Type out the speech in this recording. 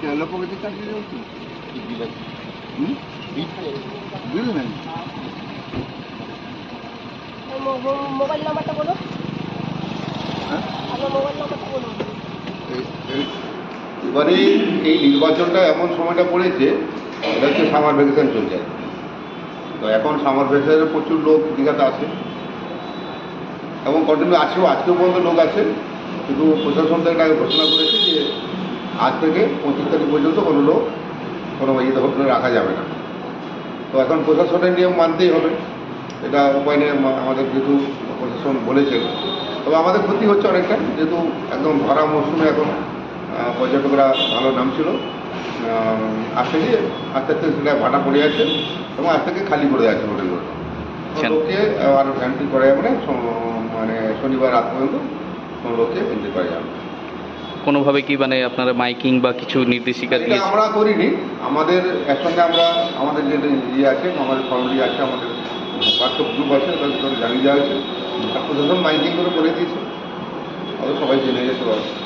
তেল পকেটে চাকরি চলছে হুম? বিল নেই মোবাইল নাম্বারটা বলুন হ্যাঁ? আপনার মোবাইল নাম্বারটা এই- এবারে এই নির্বাচনটা এমন সময়টা পড়েছে এটা হচ্ছে সামার ভ্যাকেশন চলছে। তো এখন সামার ভ্যাকেশনে প্রচুর লোক দীঘাতে আসে। এবং কন্টিনিউ আছেও আজকেও পর্যন্ত লোক আছে। কিন্তু প্রশাসন থেকে ঘোষণা করেছে যে আজ থেকে পঁচিশ তারিখ পর্যন্ত কোনো লোক কোনো ইয়েতে হোটেলে রাখা যাবে না। তো এখন প্রশাসনের নিয়ম মানতেই হবে। এটা উপায় নেই আমাদের যেহেতু প্রশাসন বলেছেন তবে আমাদের ক্ষতি হচ্ছে অনেকটা যেহেতু একদম ভরা মরশুমে এখন পর্যটকরা ভালো নামছিল। আজ থেকে আস্তে আস্তে সেটা ভাটা পড়ে আছে এবং আজ থেকে খালি করে আছে হোটেলগুলো। লোককে আর এন্ট্রি করা যাবে না। মানে শনিবার রাত পর্যন্ত কোনো লোককে এন্ট্রি করা যাবে। কোনোভাবে কি মানে আপনারা মাইকিং বা কিছু নির্দেশিকা দিয়ে আমরা করিনি। আমাদের একসঙ্গে আমরা আমাদের যে ইয়ে আছে আমাদের ফর্মলি আছে আমাদের হোয়াটসঅ্যাপ গ্রুপ আছে তাদের জানিয়ে দেওয়া হয়েছে। আর প্রশাসন মাইকিং করে বলে দিয়েছে। তাহলে সবাই জেনে যেতে পারবে